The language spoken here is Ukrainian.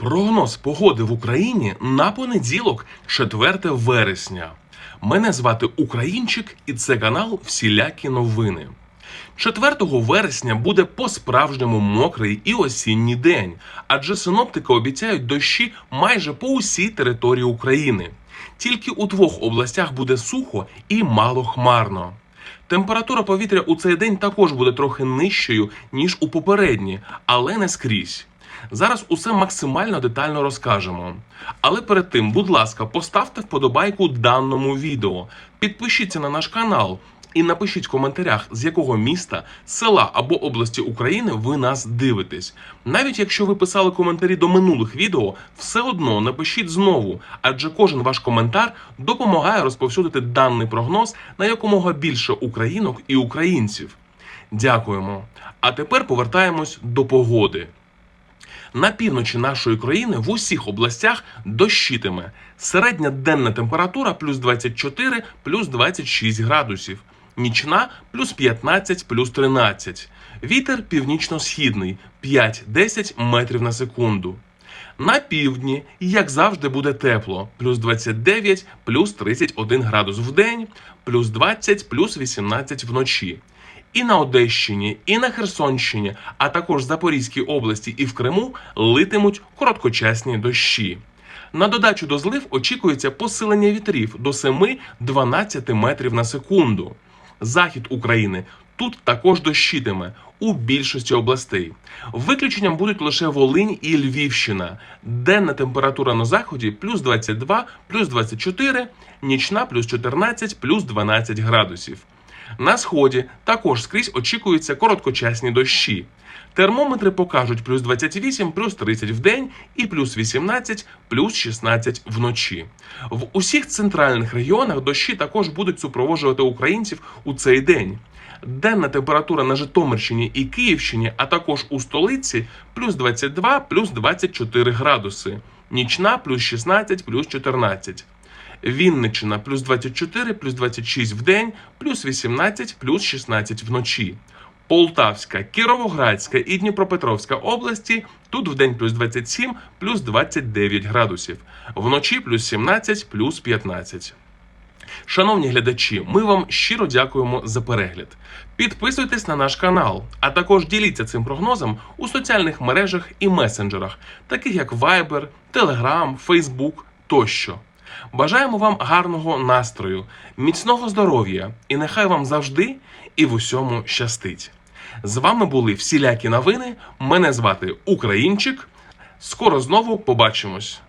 Прогноз погоди в Україні на понеділок, 4 вересня. Мене звати Українчик, і це канал Всілякі новини. 4 вересня буде по-справжньому мокрий і осінній день, адже синоптики обіцяють дощі майже по усій території України. Тільки у двох областях буде сухо і малохмарно. Температура повітря у цей день також буде трохи нижчою, ніж у попередні, але не скрізь. Зараз усе максимально детально розкажемо. Але перед тим, будь ласка, поставте вподобайку даному відео, підпишіться на наш канал і напишіть в коментарях, з якого міста, села або області України ви нас дивитесь. Навіть якщо ви писали коментарі до минулих відео, все одно напишіть знову, адже кожен ваш коментар допомагає розповсюдити даний прогноз на якомога більше українок і українців. Дякуємо. А тепер повертаємось до погоди. На півночі нашої країни в усіх областях дощитиме. Середня денна температура плюс 24, плюс 26 градусів. Нічна плюс 15, плюс 13. Вітер північно-східний 5-10 метрів на секунду. На півдні, як завжди, буде тепло: плюс 29, плюс 31 градус в день, плюс 20, плюс 18 вночі. І на Одещині, і на Херсонщині, а також в Запорізькій області і в Криму литимуть короткочасні дощі. На додачу до злив очікується посилення вітрів до 7-12 метрів на секунду. Захід України тут також дощитиме у більшості областей. Виключенням будуть лише Волинь і Львівщина. Денна температура на заході плюс 22, плюс 24, нічна плюс 14, плюс 12 градусів. На сході також скрізь очікуються короткочасні дощі. Термометри покажуть плюс 28, плюс 30 в день і плюс 18, плюс 16 вночі. В усіх центральних регіонах дощі також будуть супроводжувати українців у цей день. Денна температура на Житомирщині і Київщині, а також у столиці плюс 22, плюс 24 градуси. Нічна плюс 16, плюс 14. Вінниччина плюс 24, плюс 26 в день, плюс 18, плюс 16 вночі. Полтавська, Кіровоградська і Дніпропетровська області тут в день плюс 27, плюс 29 градусів. Вночі плюс 17, плюс 15. Шановні глядачі, ми вам щиро дякуємо за перегляд. Підписуйтесь на наш канал, а також діліться цим прогнозом у соціальних мережах і месенджерах, таких як Viber, Telegram, Facebook тощо. Бажаємо вам гарного настрою, міцного здоров'я і нехай вам завжди і в усьому щастить. З вами були всілякі новини. Мене звати Українчик. Скоро знову побачимось.